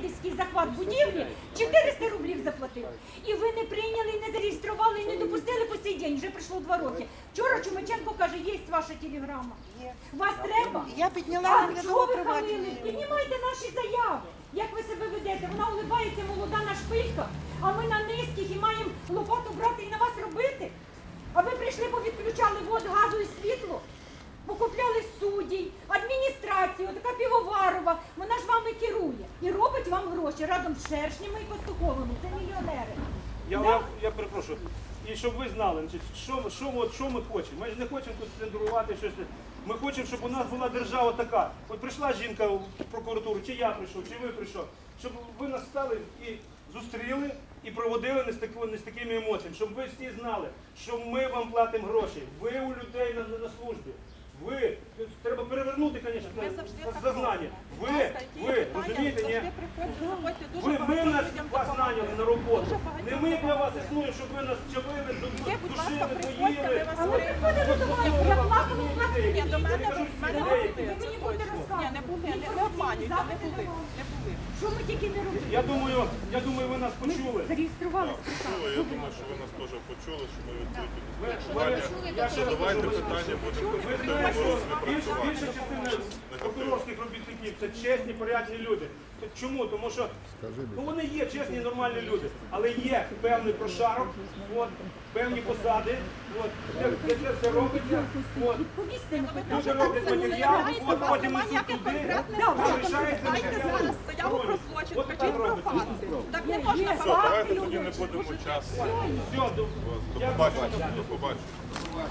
рейдерський захват будівлі, 400 рублів заплатив. І ви не прийняли, не зареєстрували, і не допустили по цей день. Вже пройшло два роки. Вчора Чумаченко каже, є ваша телеграма. Вас треба? Я підняла А чого ви хамили? Піднімайте наші заяви. Як ви себе ведете? Вона улибається молода на шпильках, а ми на низьких і маємо лопату брати і на вас робити. А ви прийшли, повідключали вод, газу і світло, покупляли суддій, адміністрацію, така півоварова. Вона ж вами керує і робить вам гроші разом з Шершнями і Пастуховими. Це мільйонери. Я, Да? я, я перепрошую. І щоб ви знали, значить, що, ми- що, ми- що ми хочемо. Ми ж не хочемо тут центрувати щось. Ми хочемо, щоб у нас була держава така. От прийшла жінка в прокуратуру, чи я прийшов, чи ви прийшов, щоб ви нас стали і зустріли і проводили не з, тако- не з такими емоціями, щоб ви всі знали, що ми вам платимо гроші. Ви у людей на, на службі. Ви треба перевернути, звісно, зазнання. Ви, ви, розумієте, ні? Ви, ми нас вас наняли на роботу. Не ми для вас існуємо, щоб ви нас чавили, Ви, душили, вас А ми приходили до вас, я плакала у вас. Ні, до мене, мене Ви мені будете розказувати. Ні, не були, не, обманюйте, не були, не були. Що ми тільки не робили? Я думаю, я думаю, ви нас почули. Зареєстрували Чули, я думаю, що ви нас теж почули, що ми відкриті Ви- до ви- спілкування. я ще Що раз давайте питання будемо Ви більша частина робітників це чесні, порядні люди. Чому? Тому що ну, вони є чесні і нормальні люди, але є певний прошарок, от, певні посади, от, де, де це все робиться. От. Люди роблять матеріал, от потім несуть туди, там лишається матеріал. заяву про злочин, так покажіть про факти. Так не можна. Все, давайте тоді не будемо час. Все, До побачення.